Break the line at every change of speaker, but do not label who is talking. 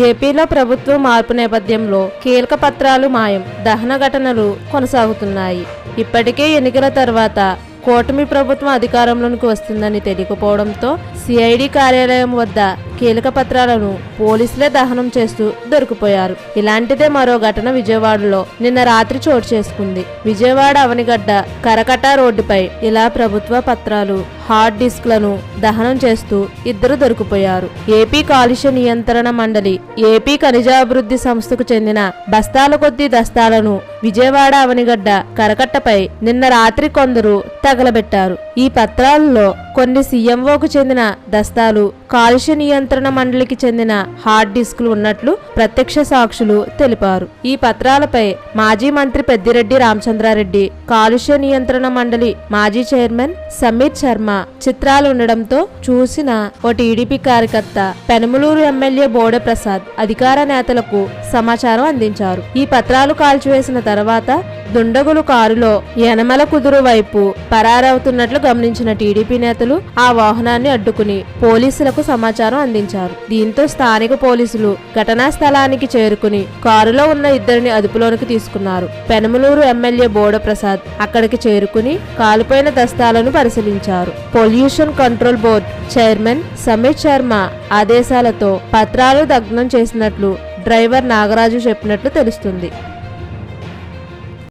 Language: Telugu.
ఏపీలో ప్రభుత్వ మార్పు నేపథ్యంలో కీలక పత్రాలు మాయం దహన ఘటనలు కొనసాగుతున్నాయి. ఇప్పటికే ఎన్నికల తర్వాత కూటమి ప్రభుత్వం అధికారంలోకి వస్తుందని తెలియకపోవడంతో సిఐడి కార్యాలయం వద్ద కీలక పత్రాలను పోలీసులే దహనం చేస్తూ దొరికిపోయారు. ఇలాంటిదే మరో ఘటన విజయవాడలో నిన్న రాత్రి చోటు చేసుకుంది. విజయవాడ అవనిగడ్డ కరకట రోడ్డుపై ఇలా ప్రభుత్వ పత్రాలు హార్డ్ డిస్క్లను దహనం చేస్తూ ఇద్దరు దొరికిపోయారు. ఏపీ కాలుష్య నియంత్రణ మండలి ఏపీ ఖనిజాభివృద్ధి సంస్థకు చెందిన బస్తాల కొద్దీ దస్తాలను విజయవాడ అవనిగడ్డ కరకట్టపై నిన్న రాత్రి కొందరు తగలబెట్టారు. ఈ పత్రాలలో కొన్ని సీఎంఓకు చెందిన దస్తాలు కాలుష్య నియంత్రణ మండలికి చెందిన హార్డ్ డిస్కులు ఉన్నట్లు ప్రత్యక్ష సాక్షులు తెలిపారు. ఈ పత్రాలపై మాజీ మంత్రి పెద్దిరెడ్డి రామచంద్రారెడ్డి కాలుష్య నియంత్రణ మండలి మాజీ చైర్మన్ సమీర్ శర్మ చిత్రాలు ఉండడంతో చూసిన ఓ టీడీపీ కార్యకర్త పెనమలూరు ఎమ్మెల్యే బోడే ప్రసాద్ అధికార నేతలకు సమాచారం అందించారు. ఈ పత్రాలు కాల్చివేసిన తర్వాత దుండగులు కారులో యనమల కుదురు వైపు పరారవుతున్నట్లు గమనించిన టీడీపీ నేతలు ఆ వాహనాన్ని అడ్డుకుని పోలీసులకు పోలీసులకు సమాచారం అందించారు. దీంతో స్థానిక పోలీసులు ఘటనా స్థలానికి చేరుకుని కారులో ఉన్న ఇద్దరిని అదుపులోనికి తీసుకున్నారు. పెనమలూరు ఎమ్మెల్యే బోడ ప్రసాద్ అక్కడికి చేరుకుని కాలిపోయిన దస్తాలను పరిశీలించారు. Pollution control board chairman Sameer Sharma ఆదేశాలతో పత్రాలు దగ్నం చేసినట్లు డ్రైవర్ నాగరాజు చెప్పినట్లు తెలుస్తుంది.